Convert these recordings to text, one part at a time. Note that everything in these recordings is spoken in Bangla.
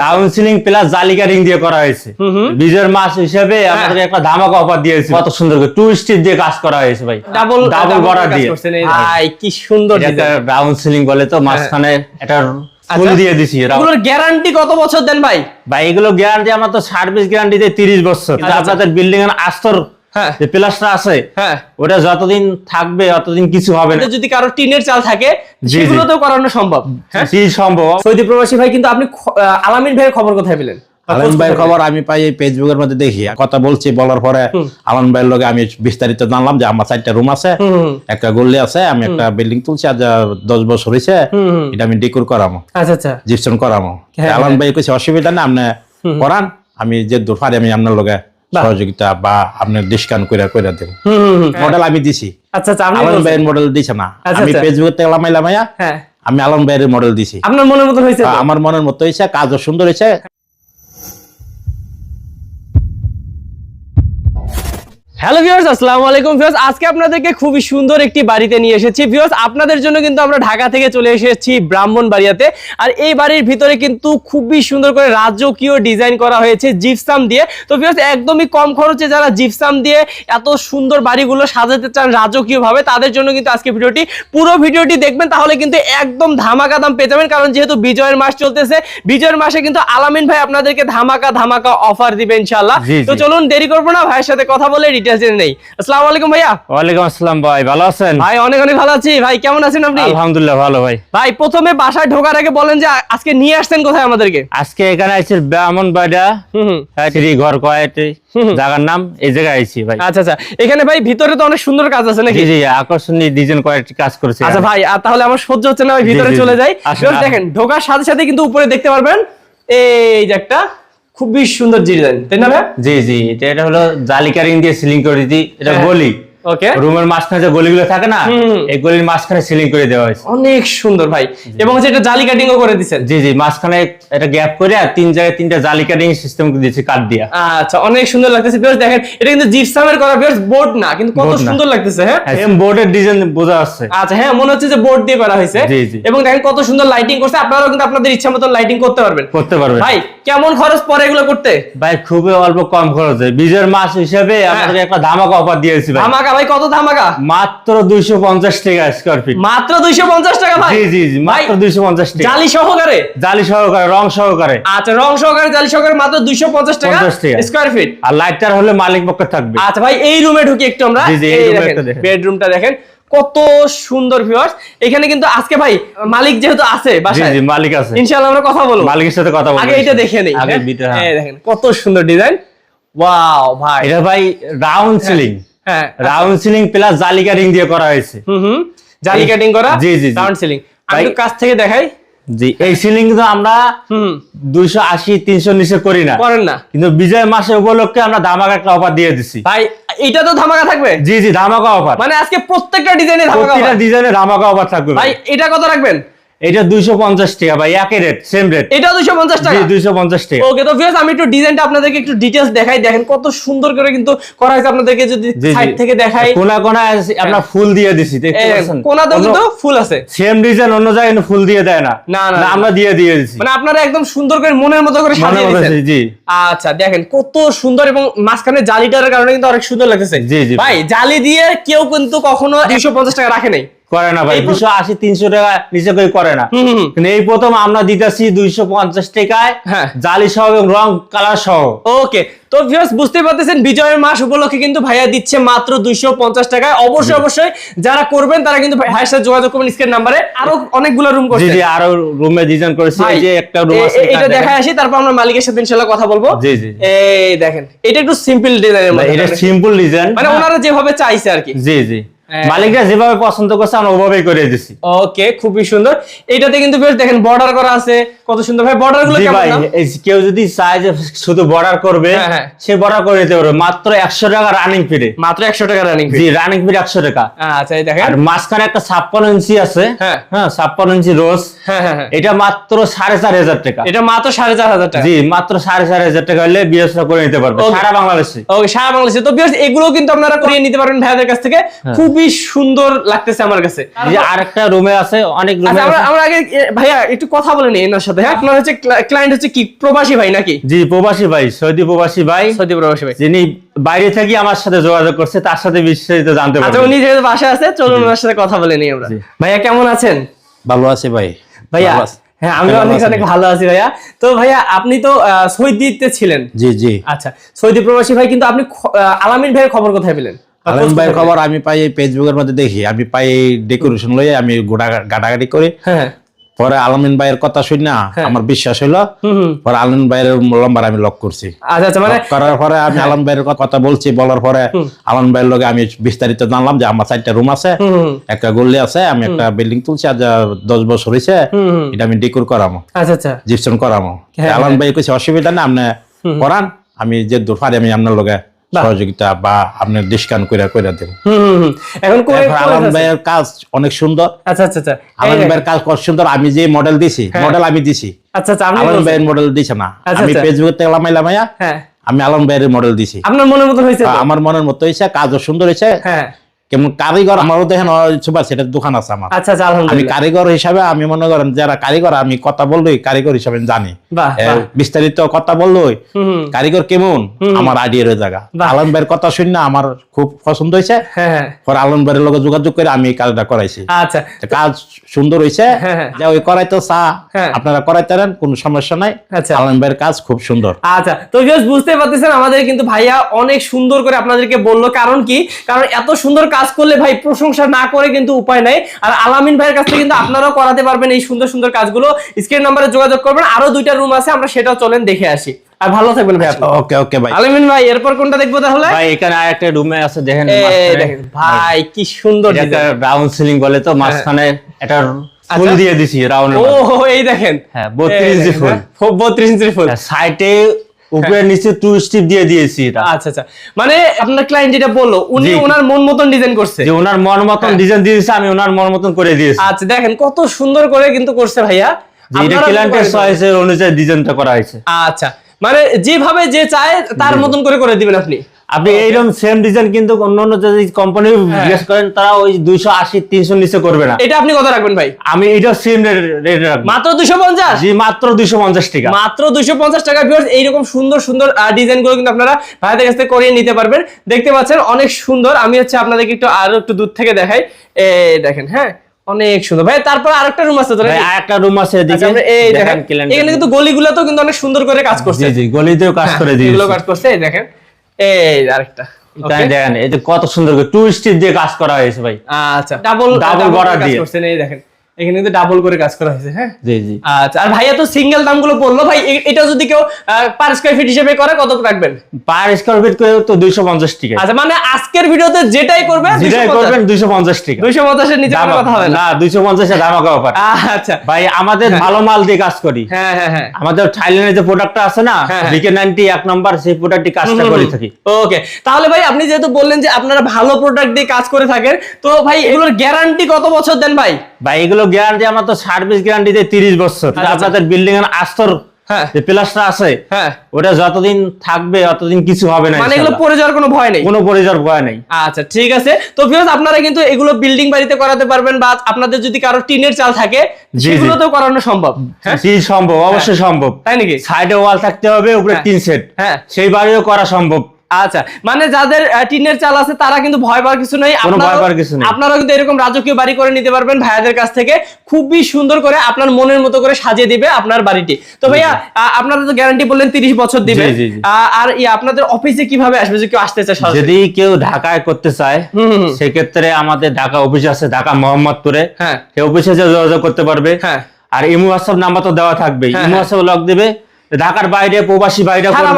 রাউন্ড সিলিং প্লাস জালিকা রিং দিয়ে করা হয়েছে। বিজয়ের মাস হিসেবে আমাদের একটা ধামাকা অফার দিয়েছে। কত সুন্দর করে। টু স্টিপ দিয়ে কাজ করা হয়েছে ভাই। ডাবল ডাবল গড়া দিয়ে। ভাই কি সুন্দর ডিজাইন রাউন্ড সিলিং বলে তো মাঝখানে একটা ফুল আচ্ছা। দিয়ে দিছি। এগুলোর গ্যারান্টি কত বছর দেন ভাই? ভাই এগুলো গ্যারান্টি আমরা তো সার্ভিস গ্যারান্টি দেয় তিরিশ বছর। কিন্তু আচ্ছা। আপনাদের বিল্ডিং এর আস্তর হ্যাঁ যে প্লাসটা আছে হ্যাঁ। ওটা যতদিন থাকবে অতদিন কিছু হবে না। যদি কারও টিনের চাল থাকে জি। সেগুলোতেও করানো সম্ভব। হ্যাঁ? সম্ভব। সৌদি প্রবাসী ভাই কিন্তু আপনি আলামিন ভাইয়ের খবর কোথায় পেলেন? আলম ভাইয়ের খবর আমি পাই এই ফেসবুকের মধ্যে দেখি। কথা বলছি বলার পরে আলম ভাইয়ের লগে আমি বিস্তারিত জানলাম যে আমার চারটা রুম আছে একটা গল্লি আছে আমি একটা বিল্ডিং তুলছি আজ দশ বছর হয়েছে। এটা আমি ডেকোর করামো। আচ্ছা আচ্ছা। জিপসন করামো। হ্যাঁ, আলম হ্যাঁ। ভাই কইছে অসুবিধা না আপনি করান আমি যে দূর আমি আপনার লগে। সহযোগিতা বা আপনার ডিসকাউন্ট করে করে দেব। মডেল আমি দিছি। আচ্ছা আচ্ছা আলম। ভাইয়ের মডেল দিছে না আচ্ছা, আমি আচ্ছা। ফেসবুক থেকে লামাই লামাইয়া হ্যাঁ। আমি আলম ভাইয়ের মডেল দিছি। আপনার মনের মতো হয়েছে আমার মনের মতো হয়েছে কাজও সুন্দর হয়েছে। হ্যালো ভিউয়ার্স আসসালামু আলাইকুম ভিউয়ার্স আজকে আপনাদেরকে খুবই সুন্দর একটি বাড়িতে নিয়ে এসেছি। ভিউয়ার্স আপনাদের জন্য কিন্তু আমরা ঢাকা থেকে চলে এসেছি ব্রাহ্মণবাড়িয়াতে। আর এই বাড়ির ভিতরে কিন্তু খুবই সুন্দর করে রাজকীয় ডিজাইন করা হয়েছে জিপসাম দিয়ে। তো ভিউয়ার্স একদমই কম খরচে যারা জিপসাম দিয়ে এত সুন্দর বাড়িগুলো সাজাতে চান রাজকীয় ভাবে তাদের জন্য কিন্তু আজকে ভিডিওটি পুরো ভিডিওটি দেখবেন তাহলে কিন্তু একদম ধামাকা দাম পেয়ে যাবেন। কারণ যেহেতু বিজয়ের মাস চলতেছে বিজয়ের মাসে কিন্তু আলামিন ভাই আপনাদেরকে ধামাকা ধামাকা অফার দিবে ইনশাআল্লাহ। তো চলুন দেরি করব না ভাইয়ের সাথে কথা বলে ডিটেলস জেনে নেই। আসসালামু আলাইকুম ভাইয়া। ওয়ালাইকুম আসসালাম ভাই ভালো আছেন? ভাই অনেক অনেক ভালো আছি। ভাই কেমন আছেন আপনি? আলহামদুলিল্লাহ ভালো ভাই। ভাই প্রথমে বাসায় ঢোকার আগে বলেন যে আজকে নিয়ে আসছেন কোথায় আমাদেরকে? আজকে এখানে আইছি ব্রাহ্মণ বাড়া হুম। ঘর কয়েতে জায়গার নাম এই জায়গায় আইছি ভাই। আচ্ছা আচ্ছা। এখানে ভাই ভিতরে তো অনেক সুন্দর কাজ আছে নাকি? জি জি আকর্ষণীয় ডিজাইন কয়েকটি কাজ করেছে আচ্ছা ভাই আর তাহলে আমার সহ্য হচ্ছে না ভাই ভিতরে। চলে যাই। দেখেন ঢোকার সাথে সাথে কিন্তু উপরে দেখতে পারবেন এই যে একটা খুবই সুন্দর ডিজাইন তাই না জি জি এটা হলো জালিকারিং দিয়ে সিলিং করে দিই এটা হ্যাঁ। গলি ওকে রুমের মাঝখানে যে গলিগুলো থাকে না এই গলির মাঝখানে সিলিং করে দেওয়া হয়েছে। অনেক সুন্দর ভাই। এবং হচ্ছে এটা জালি কাটিংও করে দিচ্ছেন জি জি মাঝখানে একটা গ্যাপ করে আর তিন জায়গায় তিনটা জালি কাটিং সিস্টেম দিয়েছি কাঠ দিয়া। আচ্ছা অনেক সুন্দর লাগতেছে। বিয়ার্স দেখেন এটা কিন্তু জিপসামের করা বিয়ার্স বোর্ড না কিন্তু কত সুন্দর লাগতেছে হ্যাঁ? বোর্ডের ডিজাইন বোঝা যাচ্ছে। আচ্ছা হ্যাঁ মনে হচ্ছে যে বোর্ড দিয়ে করা হয়েছে। এবং দেখেন কত সুন্দর লাইটিং করছে। আপনারাও কিন্তু আপনাদের ইচ্ছা মতো লাইটিং করতে পারবেন। করতে পারবে ভাই কেমন খরচ পড়ে এগুলো করতে? ভাই খুবই অল্প কম খরচে। বিজয়ের মাস হিসেবে আমাদের একটা ধামাকা অফার দিয়েছি ভাই। ধামাকা ভাই কত ধামাকা? মাত্র দুইশো পঞ্চাশ টাকা স্কোয়ার ফিট মাত্র দুইশো পঞ্চাশ টাকা ভাই? জি জি মাত্র ভাই, দুইশো পঞ্চাশ টাকা। জালি সহকারে? জালি সহকারে রং সহকারে। আচ্ছা রং সহকারে জালি সহকারে মাত্র দুইশো পঞ্চাশ টাকা 50 টাকা। স্কোয়ার ফিট আর লাইটার হলে মালিক পক্ষে থাকবে। আচ্ছা ভাই এই রুমে ঢুকি একটু আমরা। জি, জি, এই একটা দেখেন। বেডরুমটা দেখেন। কত সুন্দর ভিউয়ার্স এখানে কিন্তু আজকে ভাই মালিক যেহেতু আছে বাসায় জি মালিক আছে। ইনশাআল্লাহ আমরা কথা বলব। মালিকের সাথে কথা বলব আগে এটা দেখে নেই আগে হ্যাঁ? বিটা এই দেখেন কত সুন্দর ডিজাইন ওয়াও ভাই। এটা ভাই রাউন্ড সিলিং হ্যাঁ রাউন্ড সিলিং প্লাস জালিকা রিং দিয়ে করা হয়েছে। হুম হুম জালি কাটিং করা জি, জি। রাউন্ড সিলিং আমি একটু কাছ থেকে দেখাই। জি এই সিলিং কিন্তু আমরা দুইশো আশি তিনশো নিচে করি না। করেন না। কিন্তু বিজয় মাসে উপলক্ষে আমরা ধামাকা একটা অফার দিয়ে দিছি। ভাই এটা তো ধামাকা থাকবে? জি জি ধামাকা অফার মানে আজকে প্রত্যেকটা ডিজাইনে ধামাকা প্রতিটা ডিজাইনে ধামাকা অফার থাকবে। ভাই এটা কত রাখবেন? এটা দুইশো পঞ্চাশ টাকা ভাই একই রেট সেম রেট এটা দুইশো পঞ্চাশ জি টাকা দুইশো পঞ্চাশ টাকা। ওকে তো ভিউয়ার্স আমি একটু ডিজাইনটা আপনাদেরকে একটু ডিটেইলস দেখাই। দেখেন কত সুন্দর করে কিন্তু করা হয়েছে আপনাদেরকে যদি সাইড থেকে দেখাই। কোনা কোনা আপনার ফুল দিয়ে দিছি দেখতে পাচ্ছেন? কোনাতেও কিন্তু ফুল আছে। সেম ডিজাইন অন্য জায়গায় ফুল দিয়ে দেয় না। না। আমরা দিয়ে দিয়ে দিছি। মানে আপনারা একদম সুন্দর করে মনের মতো করে সাজিয়ে দিয়েছেন। জি। আচ্ছা দেখেন কত সুন্দর এবং মাঝখানে জালিটার কারণে কিন্তু অনেক সুন্দর লাগতেছে। জি, জি। ভাই জালি দিয়ে কেউ কিন্তু কখনো দুইশো পঞ্চাশ টাকা রাখে নাই। করে না ভাই দুশো আশি তিনশো টাকা নিচে করে করে না। কিন্তু এই প্রথম আমরা দিতেছি দুইশো পঞ্চাশ টাকায় হ্যাঁ। জালি সহ এবং রং কালার সহ ওকে তো ভিউয়ার্স বুঝতে পারতেছেন বিজয়ের মাস উপলক্ষে কিন্তু ভাইয়া দিচ্ছে মাত্র দুইশো পঞ্চাশ টাকায় অবশ্যই অবশ্যই যারা করবেন তারা কিন্তু ভাইয়ের সাথে যোগাযোগ করবেন স্ক্রিন নাম্বারে আরও অনেকগুলো রুম করছে জি আরও রুমে ডিজাইন করেছি এই যে একটা রুম আছে এটা এখানে দেখা দেখেন। আসি তারপর আমরা মালিকের সাথে ইনশাল্লাহ কথা বলব জি, জি। এই দেখেন এটা একটু সিম্পল ডিজাইনের মধ্যে এটা সিম্পল ডিজাইন মানে ওনারা যেভাবে চাইছে আর কি জি জি। মালিকরা যেভাবে পছন্দ করছে আমরা ওভাবেই করে দিছি। ওকে খুবই সুন্দর। এইটাতে কিন্তু বেশ দেখেন বর্ডার করা আছে। কত সুন্দর ভাই বর্ডারগুলো কেমন কেউ যদি চায় যে শুধু বর্ডার করবে হ্যাঁ, হ্যাঁ। সে বর্ডার করে নিতে পারবে। মাত্র একশো টাকা রানিং ফিরে মাত্র একশো টাকা রানিং জি রানিং ফিরে একশো টাকা। আচ্ছা এই দেখেন। আর মাঝখানে একটা ছাপ্পান্ন ইঞ্চি আছে। হ্যাঁ। হ্যাঁ ছাপ্পান্ন ইঞ্চি রোজ। হ্যাঁ হ্যাঁ হ্যাঁ। এটা মাত্র সাড়ে চার হাজার টাকা। এটা মাত্র সাড়ে চার হাজার টাকা। জি মাত্র সাড়ে চার হাজার টাকা হলে বিএসটা করে নিতে পারবে. সারা বাংলাদেশে। ওকে সারা বাংলাদেশে। তো বিয়ার্স এগুলো কিন্তু আপনারা করিয়ে নিতে পারবেন ভাইয়াদের কাছ থেকে। হ্যাঁ। খুব খুবই সুন্দর লাগতেছে আমার কাছে। যে আরেকটা রুমে আছে অনেক রুমে আচ্ছা আমরা আমরা আগে ভাইয়া একটু কথা বলে নিই এনার সাথে। হ্যাঁ আপনার হচ্ছে ক্লায়েন্ট হচ্ছে কি? প্রবাসী ভাই নাকি? জি প্রবাসী ভাই সৌদি প্রবাসী ভাই। সৌদি প্রবাসী ভাই। যিনি বাইরে থেকে আমার সাথে যোগাযোগ করছে তার সাথে বিস্তারিত জানতে আচ্ছা পারবেন উনি যেহেতু বাসায় আছে চলুন ওনার সাথে কথা বলে নিই আমরা। ভাইয়া কেমন আছেন? ভালো আছি ভাই। ভাইয়া হ্যাঁ আমি ভালো অনেক ভালো আছি ভাইয়া। তো ভাইয়া আপনি তো আহ, সৌদিতে ছিলেন। জি জি। আচ্ছা সৌদি প্রবাসী ভাই কিন্তু আপনি আলামিন ভাইয়ের খবর কোথায় পেলেন? আলম খবর আমি পাই এই ফেসবুকের মধ্যে দেখি। আমি পাই ডেকোরেশন লইয়ে আমি গোটা গাটাগাটি করি। হ্যাঁ। পরে আলমিন ভাইয়ের কথা শুনি না হ্যাঁ। আমার বিশ্বাস হইল পরে আলমিন ভাইয়ের নম্বর আমি লক করছি। আচ্ছা আচ্ছা মানে লক করার পরে আমি আলম ভাইয়ের কথা বলছি বলার পরে আলম ভাইয়ের লগে আমি বিস্তারিত জানলাম যে আমার চারটা রুম আছে একটা গল্লি আছে আমি একটা বিল্ডিং তুলছি আজ দশ বছর হয়েছে। এটা আমি ডেকোর করামো। আচ্ছা আচ্ছা। জিপসন করামো। হ্যাঁ, আলম ভাই কিছু অসুবিধা না আপনি করান আমি যে দূর পারি আমি আপনার লগে সহযোগিতা বা আপনি ডিসকাউন্ট করে করে দেব এখন আলম ভাইয়ের কাজ অনেক সুন্দর। আচ্ছা আচ্ছা আচ্ছা। আলম ভাইয়ের কাজ কত সুন্দর। আমি যে মডেল দিছি হ্যাঁ। মডেল আমি দিছি। আচ্ছা আচ্ছা আলম ভাইয়ের মডেল দিছে না। আচ্ছা, আমি ফেসবুকে থেকে লামাই লামাইয়া হ্যাঁ। আমি আলম ভাইয়ের মডেল দিছি। আপনার মনের মতো হয়েছে আমার মনের মতো হয়েছে কাজও সুন্দর হয়েছে। হ্যাঁ। কেমন কারিগর আমারও দেখেন সুপার সেটার দোকান আছে আমার। আচ্ছা আচ্ছা আমি কারিগর হিসাবে আমি মনে করেন যারা কারিগর আমি কথা বললোই কারিগর হিসাবে জানি। বিস্তারিত কথা বললোই কারিগর কেমন? আমার আইডিয়ার জায়গা। আলম ভাইয়ের কথা শুনি আমার খুব পছন্দ হয়েছে। হ্যাঁ হ্যাঁ। পরে আলম ভাইয়ের লগে যোগাযোগ করে আমি এই কাজটা করাইছি। আচ্ছা। কাজ সুন্দর হয়েছে। হ্যাঁ, হ্যাঁ। যা ওই করাইতো চা। আপনারা করাইতে পারেন কোনো সমস্যা নাই। আচ্ছা। আলম ভাইয়ের কাজ খুব সুন্দর। আচ্ছা তো বুঝতে পারতেছেন আমাদের কিন্তু ভাইয়া অনেক সুন্দর করে আপনাদেরকে বলল। কারণ কি? কারণ এত সুন্দর কাজ করলে ভাই প্রশংসা না করে কিন্তু উপায় নাই। আর আলামিন ভাইয়ের কাছে কিন্তু আপনারাও করাতে পারবেন এই সুন্দর সুন্দর কাজগুলো। স্ক্রিন নাম্বারে যোগাযোগ করবেন আরও দুইটা রুম আছে আমরা সেটাও চলেন দেখে আসি। আর ভালো থাকবেন ভাই ওকে ওকে ভাই আলামিন ভাই এরপর কোনটা দেখব তাহলে? ভাই এখানে আরেকটা রুমে আছে দেখেন এই মাঝখানে। দেখেন ভাই কি সুন্দর এটা রাউন্ড সিলিং বলে তো মাঝখানে একটা ফুল। দিয়ে দিছি রাউন্ডের ও এই দেখেন। হ্যাঁ, 32 ইঞ্চি ফুল। বত্রিশ ইঞ্চি ফুল। সাইডে উপরে নিচে টু স্টিপ দিয়ে দিয়েছি এটা। আচ্ছা আচ্ছা। মানে আপনার ক্লায়েন্ট যেটা বলল উনি ওনার মন মতন ডিজাইন করছে। যে ওনার মন মতন হ্যাঁ। ডিজাইন দিয়েছে আমি ওনার মন মতন করে দিয়েছি। আচ্ছা দেখেন কত সুন্দর করে কিন্তু করছে ভাইয়া। এটা ক্লায়েন্টের চয়েসের অনুযায়ী ডিজাইনটা করা হয়েছে। আচ্ছা। মানে যেভাবে যে চায় তার মতন করে করে দিবেন আপনি। আপনি এইরকম সেম ডিজাইন কিন্তু অন্য অন্য যদি কোম্পানি হ্যাঁ। জিজ্ঞেস করেন তারা ওই দুইশো আশি তিনশো নিচে করবে না। এটা আপনি কত রাখবেন ভাই। আমি এটা সেম রেট রাখব। মাত্র দুশো পঞ্চাশ? জি মাত্র দুইশো পঞ্চাশ টাকা। মাত্র দুইশো পঞ্চাশ টাকা ভিউয়ার্স এইরকম সুন্দর সুন্দর ডিজাইনগুলো কিন্তু আপনারা ভাইদের কাছ থেকে করিয়ে নিতে পারবেন। দেখতে পাচ্ছেন অনেক সুন্দর। আমি হচ্ছে আপনাদেরকে একটু আরও একটু দূর থেকে দেখাই। দেখেন হ্যাঁ অনেক সুন্দর। ভাই তারপর আরেকটা রুম আছে তো? আরেকটা রুম আছে আচ্ছা, এদিকে। এই দেখেন এখানে কিন্তু গলিগুলোতেও কিন্তু অনেক সুন্দর করে কাজ করছে। জি জি গলিতেও কাজ করে হ্যাঁ, দিয়েছি। এগুলো কাজ করছে এই দেখেন। এই আরেকটা। তাই দেখেন এই যে কত সুন্দর করে টু স্টিপ দিয়ে কাজ করা হয়েছে ভাই। আচ্ছা। ডাবল ডাবল বর্ডার দিয়ে। করছেন এই দেখেন। এখানে কিন্তু ডাবল করে কাজ করা হয়েছে হ্যাঁ? জি জি। আচ্ছা আর ভাইয়া তো সিঙ্গেল দামগুলো বলল ভাই এটা যদি কেউ পার স্কয়ার ফিট হিসেবে করে কত রাখবেন? পার স্কোয়ার ফিট করে তো দুইশো পঞ্চাশ টাকা। আচ্ছা মানে আজকের ভিডিওতে যেটাই যেটাই করবেন দুইশো পঞ্চাশ টাকা। দুইশো পঞ্চাশের নিচে কথা হবে না। অফার আচ্ছা। ভাই আমাদের ভালো মাল দিয়ে কাজ করি। হ্যাঁ হ্যাঁ হ্যাঁ। আমাদের থাইল্যান্ডের যে প্রোডাক্টটা আছে না হ্যাঁ, হ্যাঁ। বিকে নাইনটি এক নম্বর সেই প্রোডাক্টটি কাজটা করে থাকি। ওকে তাহলে ভাই আপনি যেহেতু বললেন যে আপনারা ভালো প্রোডাক্ট দিয়ে কাজ করে থাকেন তো ভাই এগুলোর গ্যারান্টি কত বছর দেন ভাই? ভাই এগুলো গ্যারান্টি আমার তো সার্ভিস গ্যারান্টি দেয় তিরিশ বছর। আচ্ছা। আপনাদের বিল্ডিং এর আস্তর হ্যাঁ। প্লাসটা আছে হ্যাঁ। ওটা যতদিন থাকবে অতদিন কিছু হবে না মানে এগুলো পড়ে যাওয়ার কোনো ভয় নেই? কোনো পরিচয় ভয় নেই। আচ্ছা ঠিক আছে। তো ভিউয়ার্স আপনারা কিন্তু এগুলো বিল্ডিং বাড়িতে করাতে পারবেন বা আপনাদের যদি কারও টিনের চাল থাকে করানো সম্ভব। হ্যাঁ জি সম্ভব অবশ্যই সম্ভব। তাই নাকি? সাইডে ওয়াল থাকতে হবে উপরে। তিন সেট। হ্যাঁ। সেই বাড়িও করা সম্ভব। আচ্ছা মানে যাদের টিনের চাল আছে তারা কিন্তু ভয় পাওয়ার কিছু নেই। আপনারাও কিন্তু এরকম রাজকীয় বাড়ি করে নিতে পারবেন ভাইয়াদের কাছ থেকে। খুবই সুন্দর করে আপনার মনের মতো করে সাজিয়ে দিবে আপনার বাড়িটি। তো ভাইয়া আপনারা তো গ্যারান্টি বললেন তিরিশ বছর দিবে। আর আপনাদের অফিসে কীভাবে আসবে যে কেউ আসতে চায়? যদি কেউ ঢাকায় করতে চায়। সেক্ষেত্রে আমাদের ঢাকা অফিস আছে ঢাকা মোহাম্মদপুরে। হ্যাঁ। সেই অফিসে যোগাযোগ করতে পারবে। হ্যাঁ। আর ইমু হোয়াটসঅ্যাপ নাম্বার তো দেওয়া থাকবে ইমু। হোয়াটসঅ্যাপ লক দিবে। ঢাকার বাইরে প্রবাসী বাইরে সারা।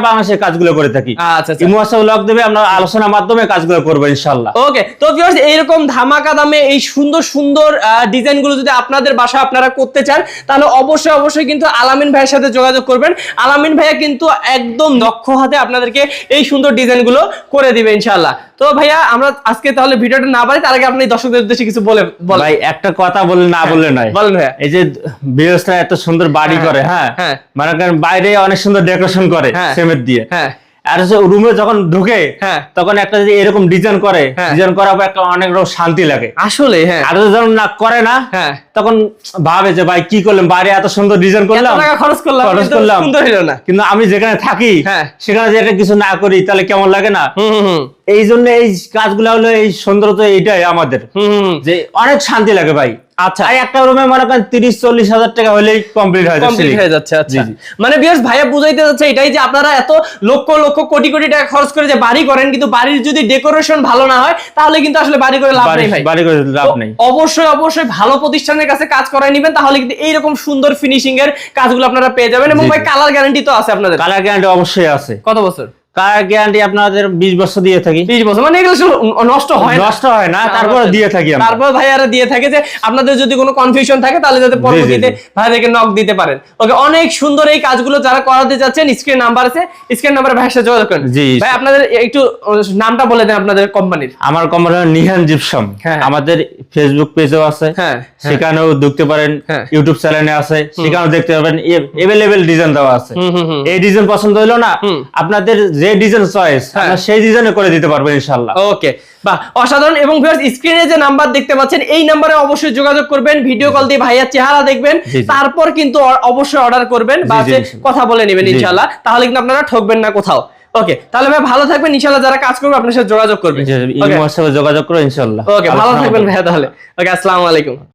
বাংলাদেশে? কাজগুলো করে থাকি আচ্ছা আচ্ছা লক দেবে আমরা আলোচনার মাধ্যমে কাজগুলো করব ইনশাল্লাহ ওকে তো ভিউয়ার্স এইরকম ধামাকা দামে এই সুন্দর সুন্দর ডিজাইনগুলো যদি আপনাদের বাসা আপনারা করতে চান তাহলে অবশ্যই অবশ্যই কিন্তু আলামিন ভাইয়ের সাথে যোগাযোগ করবেন আলামিন ভাইয়া কিন্তু একদম দক্ষ হাতে আপনাদেরকে এই সুন্দর ডিজাইনগুলো করে দিবে ইনশাআল্লাহ তো ভাইয়া আমরা আজকে তাহলে ভিডিওটা না বাড়ি তার আগে আপনি দর্শকদের উদ্দেশ্যে কিছু বলে ভাই একটা কথা বলে না বলে নয়। বলেন ভাইয়া। এই যে বৃহস্পতি এত সুন্দর বাড়ি হ্যাঁ, করে হ্যাঁ? হ্যাঁ। মানে কারণ বাইরে অনেক সুন্দর ডেকোরেশন করে হ্যাঁ। সিমেন্ট দিয়ে। হ্যাঁ। আর রুমে যখন ঢুকে হ্যাঁ। তখন একটা যদি এরকম ডিজাইন করে। ডিজাইন করার পর একটা অনেক রকম শান্তি লাগে। আসলে হ্যাঁ। আর যখন না করে না হ্যাঁ। তখন ভাবে যে ভাই কি করলাম? বাইরে এত সুন্দর ডিজাইন করলাম। খরচ করলাম খরচ কিন্তু করলাম। সুন্দর হলো না। কিন্তু আমি যেখানে থাকি হ্যাঁ। সেখানে যে একটা কিছু না করি তাহলে কেমন লাগে না? এই জন্য এই কাজগুলো হলো এই সৌন্দর্য এইটাই আমাদের। যে অনেক শান্তি লাগে ভাই। আচ্ছা। আর একটা রুমে মনে করেন হাজার টাকা হলেই কমপ্লিট হয়ে যাচ্ছে কমপ্লিট হয়ে যাচ্ছে আচ্ছা। মানে বিয়ার্স ভাইয়া বুঝাইতে যাচ্ছে এটাই যে আপনারা এত লক্ষ লক্ষ কোটি কোটি টাকা খরচ করে যে বাড়ি করেন কিন্তু বাড়ির যদি ডেকোরেশন ভালো না হয় তাহলে কিন্তু আসলে বাড়ি করে লাভ নেই ভাই। বাড়ি করে লাভ নেই। অবশ্যই অবশ্যই ভালো প্রতিষ্ঠানের কাছে কাজ নেবেন তাহলে কিন্তু এইরকম সুন্দর ফিনিশিং এর কাজগুলো আপনারা পেয়ে যাবেন। এবং ভাই কালার গ্যারান্টি তো আছে আপনাদের। কালার গ্যারান্টি অবশ্যই আছে। কত বছর? গ্যারান্টি আপনাদের বিশ বছর দিয়ে থাকি? বিশ বছর মানে এগুলো নষ্ট হয় নষ্ট হয় না তারপরে দিয়ে থাকি আমরা। তারপর ভাইয়ারা দিয়ে থাকে যে আপনাদের যদি কোনো কনফিউশন থাকে তাহলে যাতে পরবর্তীতে ভাইদেরকে নক দিতে পারেন। ওকে অনেক সুন্দর এই কাজগুলো যারা করাতে যাচ্ছেন স্ক্রিন নাম্বার আছে স্ক্রিন নাম্বারে ভাইয়ের সাথে যোগাযোগ করেন। ভাই আপনাদের একটু নামটা বলে দেন আপনাদের কোম্পানির আমার কোম্পানি নিহান জিপসাম। হ্যাঁ। আমাদের ফেসবুক পেজও আছে। হ্যাঁ, হ্যাঁ। সেখানেও দেখতে পারেন। ইউটিউব চ্যানেলে আছে। সেখানেও দেখতে পাবেন এভেলেবেল ডিজাইন দেওয়া আছে। এই ডিজাইন পছন্দ হইল না। আপনাদের যে ডিজাইন চয়েস হ্যাঁ। আমরা সেই ডিজাইনে করে দিতে পারব ইনশাল্লাহ ওকে বা অসাধারণ এবং স্ক্রিনে যে নাম্বার দেখতে পাচ্ছেন এই নাম্বারে অবশ্যই যোগাযোগ করবেন ভিডিও কল দিয়ে ভাইয়ার চেহারা দেখবেন। তারপর কিন্তু অবশ্যই অর্ডার করবেন বা। কথা বলে নেবেন। ইনশাআল্লাহ তাহলে কিন্তু আপনারা ঠকবেন না কোথাও ওকে তাহলে ভাই ভালো থাকবেন ইনশাআল্লাহ যারা কাজ করবে আপনার সাথে যোগাযোগ করবে যোগাযোগ করো ইনশাল্লাহ ওকে ভালো থাকবেন। ভাইয়া তাহলে ওকে আসসালামু আলাইকুম